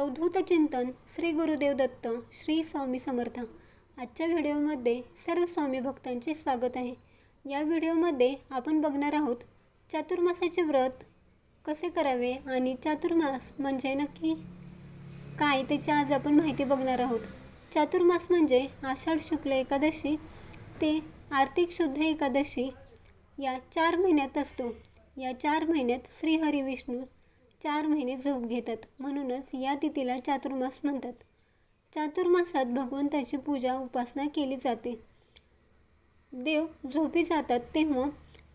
अवधूत चिंतन श्री गुरुदेव दत्त श्री स्वामी समर्थ. आजच्या व्हिडिओमध्ये सर्व स्वामी भक्तांचे स्वागत आहे. या व्हिडिओमध्ये आपण बघणार आहोत चातुर्मासाचे व्रत कसे करावे आणि चातुर्मास म्हणजे नक्की काय त्याची आज आपण माहिती बघणार आहोत. चातुर्मास म्हणजे आषाढ शुक्ल एकादशी ते आर्थिक शुद्ध एकादशी या चार महिन्यात असतो. या चार महिन्यात श्रीहरी विष्णू चार महिने झोप घेतात. म्हणूनच या तिथीला चातुर्मास म्हणतात. चातुर्मासात भगवंताची पूजा उपासना केली जाते. देव झोपी जातात तेव्हा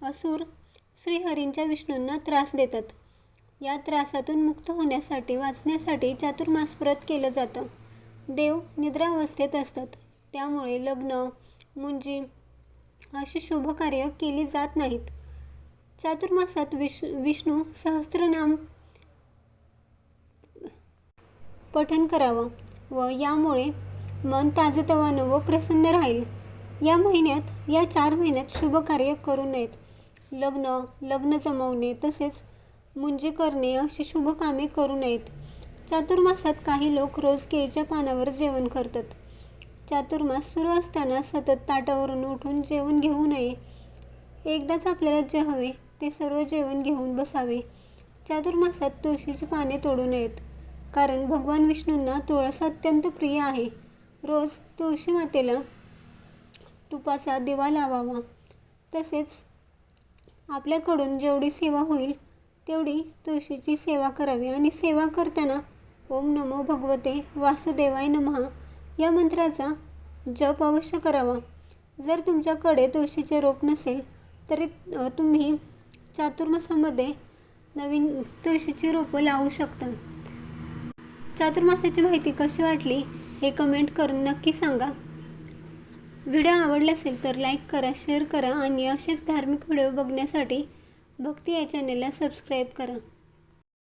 असुर श्रीहरींच्या विष्णूंना त्रास देतात. या त्रासातून मुक्त होण्यासाठी वाचण्यासाठी चातुर्मास व्रत केलं जातं. देव निद्रावस्थेत असतात. त्यामुळे लग्न मुंजी अशी शुभकार्य केली जात नाहीत. चातुर्मासात विष विष्णू सहस्रनाम पठन करावं व यामुळे मन ताजतवानं व प्रसन्न राहील. या महिन्यात या चार महिन्यात शुभकार्य करू नयेत. लग्न लग्न जमवणे तसेच मुंजे करणे अशी शुभ कामे करू नयेत. चातुर्मासात काही लोक रोज केळीच्या पानावर जेवण करतात. चातुर्मास सुरू असताना सतत ताटावरून उठून जेवण घेऊ नये. एकदाच आपल्याला जे हवे ते सर्व जेवण घेऊन बसावे. चातुर्मासात तुळशीची पाने तोडू नयेत. कारण भगवान विष्णूंना तुळस अत्यंत प्रिय आहे. रोज तुळशी मातेला तुपाचा दिवा लावावा. तसेच आपल्याकडून जेवढी सेवा होईल तेवढी तुळशीची सेवा करावी आणि सेवा करताना ओम नमो भगवते वासुदेवाय नमः या मंत्राचा जप अवश्य करावा. जर तुमच्याकडे तुळशीचे रोप नसेल तरी तुम्ही चातुर्मासामध्ये नवीन तुळशीची रोपं लावू शकता. चातुर्मासाची माहिती कशी वाटली हे कमेंट करून नक्की सांगा. व्हिडिओ आवडला असेल तर लाईक करा शेअर करा आणि असेच धार्मिक व्हिडिओ बघण्यासाठी भक्ती या चॅनलला सबस्क्राईब करा.